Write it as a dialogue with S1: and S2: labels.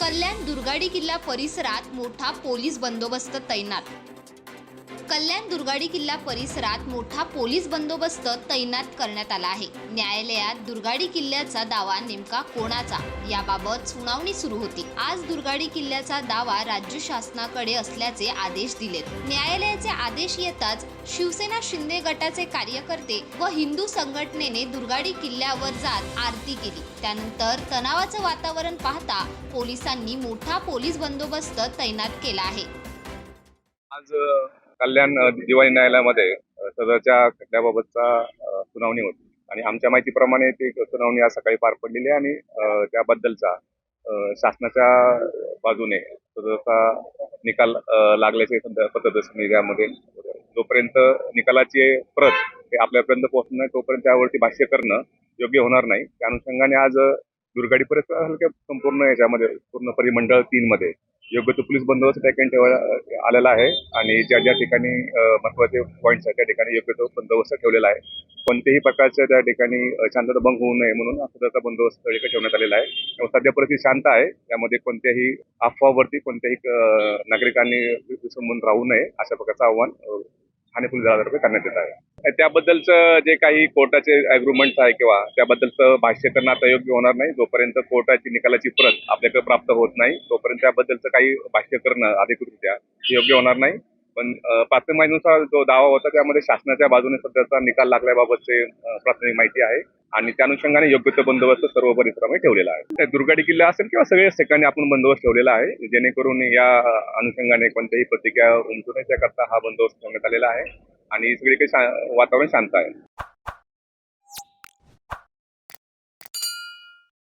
S1: कल्याण दुर्गाडी किल्ला परिसरात मोठा पोलीस बंदोबस्त तैनात. कल्याण दुर्गाडी किल्ला परिसरात मोठा पोलीस बंदोबस्त तैनात करण्यात आला आहे. न्यायालयात दुर्गाडी किल्ल्याचा दावा नेमका कोणाचा? याबाबत सुनावणी सुरू होती. आज दुर्गाडी किल्ल्याचा दावा राज्य शासनाकडे असल्याचे आदेश दिलेत. न्यायालयाचे आदेश येताच शिवसेना शिंदे गटाचे कार्यकर्ते व हिंदू संघटनेने दुर्गाडी किल्ल्यावर जात आरती केली. त्यानंतर तणावाचं वातावरण पाहता पोलिसांनी मोठा पोलीस बंदोबस्त तैनात केला आहे.
S2: आज कल्याण दिवाळी न्यायालयामध्ये सदरच्या खटल्याबाबतचा सुनावणी होती. आणि आमच्या माहितीप्रमाणे ती सुनावणी आज सकाळी पार पडलेली आहे आणि त्याबद्दलचा शासनाच्या बाजूने सदरचा निकाल लागल्याचे सध्या मीडियामध्ये जोपर्यंत निकालाची प्रत हे आपल्यापर्यंत पोहोचणं तोपर्यंत त्यावरती भाष्य करणं योग्य होणार नाही. त्या अनुषंगाने आज दुर्गाडी परिसर हलक्या संपूर्ण याच्यामध्ये पूर्ण परिमंडळ तीन मध्ये योग्य तो पोलीस बंदोबस्त त्या ठिकाणी ठेवायला आलेला आहे. आणि ज्या ज्या ठिकाणी महत्त्वाचे पॉईंट्स आहेत त्या ठिकाणी योग्य तो बंदोबस्त ठेवलेला आहे. कोणत्याही प्रकारच्या त्या ठिकाणी शांतता भंग होऊ नये म्हणून सदरचा बंदोबस्त ठेवण्यात आलेला आहे. सध्या परिस्थिती शांत आहे. त्यामध्ये कोणत्याही अफवावरती कोणत्याही नागरिकांनी विसंबून राहू नये अशा प्रकारचं आव्हान आणि पुढील पोलीस दलातर्फे करण्यात येत आहे. त्याबद्दलचं जे काही कोर्टाचे अग्रुमेंट्स आहे किंवा त्याबद्दलचं भाष्य करणं आता योग्य होणार नाही. जोपर्यंत कोर्टाची निकालाची प्रत आपल्याकडे प्राप्त होत नाही तोपर्यंत त्याबद्दलचं काही भाष्य करणं अधिकृतरित्या योग्य होणार नाही. पण प्राथमिक माहितीनुसार जो दावा होता त्यामध्ये शासनाच्या बाजूने सध्याचा निकाल लागल्याबाबतचे प्राथमिक माहिती आहे. आणि त्या अनुषंगाने योग्य तो बंदोबस्त सर्व परिसरामध्ये ठेवलेला आहे. दुर्गाडी किल्ला असेल किंवा सगळ्याच ठिकाणी आपण बंदोबस्त ठेवलेला आहे जेणेकरून या अनुषंगाने कोणत्याही प्रतिक्रिया उमटू नये त्याकरता हा बंदोबस्त ठेवण्यात आलेला आहे आणि सगळीकडे शा- वातावरण शांत आहे.